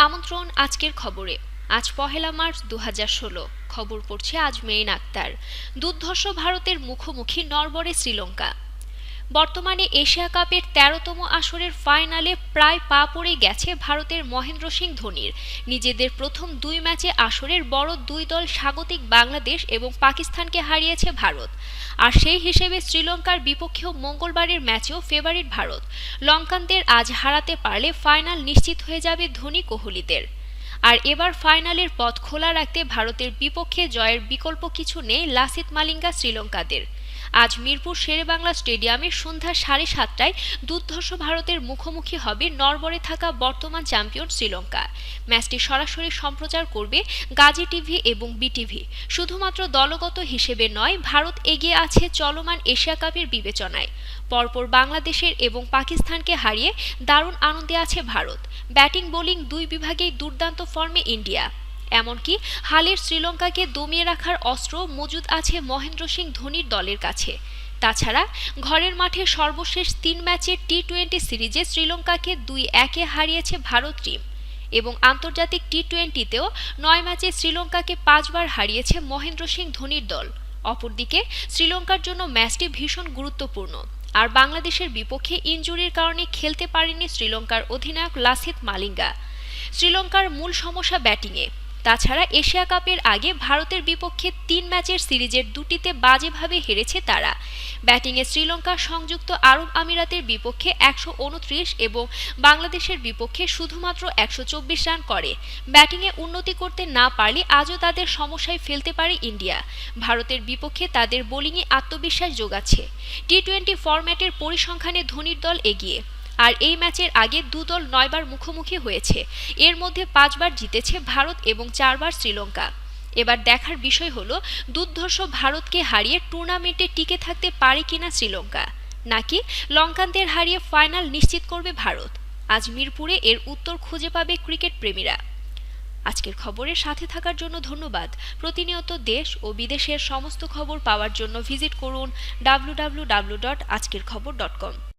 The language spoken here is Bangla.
আমন্ত্রণ আজকের খবরে। আজ পহেলা মার্চ দু হাজার ষোলো। খবর পড়ছে আজ মেইন আক্তার। দুর্ধর্ষ ভারতের মুখোমুখি নরবরে শ্রীলঙ্কা। বর্তমানে এশিয়া কাপের তেরোতম আসরের ফাইনালে প্রায় পা পড়ে গেছে ভারতের মহেন্দ্র সিং ধোনির। নিজেদের প্রথম দুই ম্যাচে আসরের বড় দুই দল স্বাগতিক বাংলাদেশ এবং পাকিস্তানকে হারিয়েছে ভারত। আর সেই হিসেবে শ্রীলঙ্কার বিপক্ষেও মঙ্গলবারের ম্যাচেও ফেভারিট ভারত। লঙ্কানদের আজ হারাতে পারলে ফাইনাল নিশ্চিত হয়ে যাবে ধোনি কোহলিদের। আর এবার ফাইনালের পথ খোলা রাখতে ভারতের বিপক্ষে জয়ের বিকল্প কিছু নেই লাসিত মালিঙ্গা শ্রীলঙ্কাদের। আজ মিরপুর শেরেবাংলা স্টেডিয়ামে সন্ধ্যা সাড়ে সাতটায় দুর্ধর্ষ ভারতের মুখোমুখি হবে নরবরে থাকা বর্তমান চ্যাম্পিয়ন শ্রীলঙ্কা। ম্যাচটি সরাসরি সম্প্রচার করবে গাজী টিভি এবং বিটিভি। শুধুমাত্র দলগত হিসেবে নয়, ভারত এগিয়ে আছে চলমান এশিয়া কাপের বিবেচনায়। পরপর বাংলাদেশের এবং পাকিস্তানকে হারিয়ে দারুণ আনন্দে আছে ভারত। ব্যাটিং, বোলিং দুই বিভাগেই দুর্দান্ত ফর্মে ইন্ডিয়া। এমনকি হালের শ্রীলঙ্কাকে দমিয়ে রাখার অস্ত্র মজুদ আছে মহেন্দ্র সিং ধোনির দলের কাছে। তাছাড়া ঘরের মাঠে সর্বশেষ তিন ম্যাচের টি টোয়েন্টি সিরিজে শ্রীলঙ্কাকে দুই একে হারিয়েছে ভারত টিম এবং আন্তর্জাতিক টি টোয়েন্টিতেও নয় ম্যাচে শ্রীলঙ্কাকে পাঁচবার হারিয়েছে মহেন্দ্র সিং ধোনির দল। অপরদিকে শ্রীলঙ্কার জন্য ম্যাচটি ভীষণ গুরুত্বপূর্ণ। আর বাংলাদেশের বিপক্ষে ইনজুরির কারণে খেলতে পারেনি শ্রীলঙ্কার অধিনায়ক লাসিত মালিঙ্গা। শ্রীলঙ্কার মূল সমস্যা ব্যাটিংয়ে। তাছাড়া এশিয়া কাপের আগে ভারতের বিপক্ষে তিন ম্যাচের সিরিজের দুটিতে বাজেভাবে হেরেছে তারা। ব্যাটিংয়ে শ্রীলঙ্কা সংযুক্ত আরব আমিরাতের বিপক্ষে একশো উনত্রিশ এবং বাংলাদেশের বিপক্ষে শুধুমাত্র একশো চব্বিশ রান করে। ব্যাটিংয়ে উন্নতি করতে না পারলে আজও তাদের সমস্যায় ফেলতে পারে ইন্ডিয়া। ভারতের বিপক্ষে তাদের বোলিংয়ে আত্মবিশ্বাস যোগাচ্ছে। টি টোয়েন্টি ফরম্যাটের পরিসংখ্যানে ধোনির দল এগিয়ে। আর এই ম্যাচের আগে দুদল নয়বার মুখোমুখি হয়েছে। এর মধ্যে পাঁচবার জিতেছে ভারত এবং চারবার শ্রীলঙ্কা। এবার দেখার বিষয় হলো, দুর্ধর্ষ ভারতকে হারিয়ে টুর্নামেন্টে টিকে থাকতে পারে কিনা শ্রীলঙ্কা? নাকি লঙ্কানদের হারিয়ে ফাইনাল নিশ্চিত করবে ভারত? আজ মিরপুরে এর উত্তর খুঁজে পাবে ক্রিকেট প্রেমীরা। আজকের খবরের সাথে থাকার জন্য ধন্যবাদ। প্রতিনিয়ত দেশ ও বিদেশের সমস্ত খবর পাওয়ার জন্য ভিজিট করুন ডাব্লু আজকের খবর ডট কম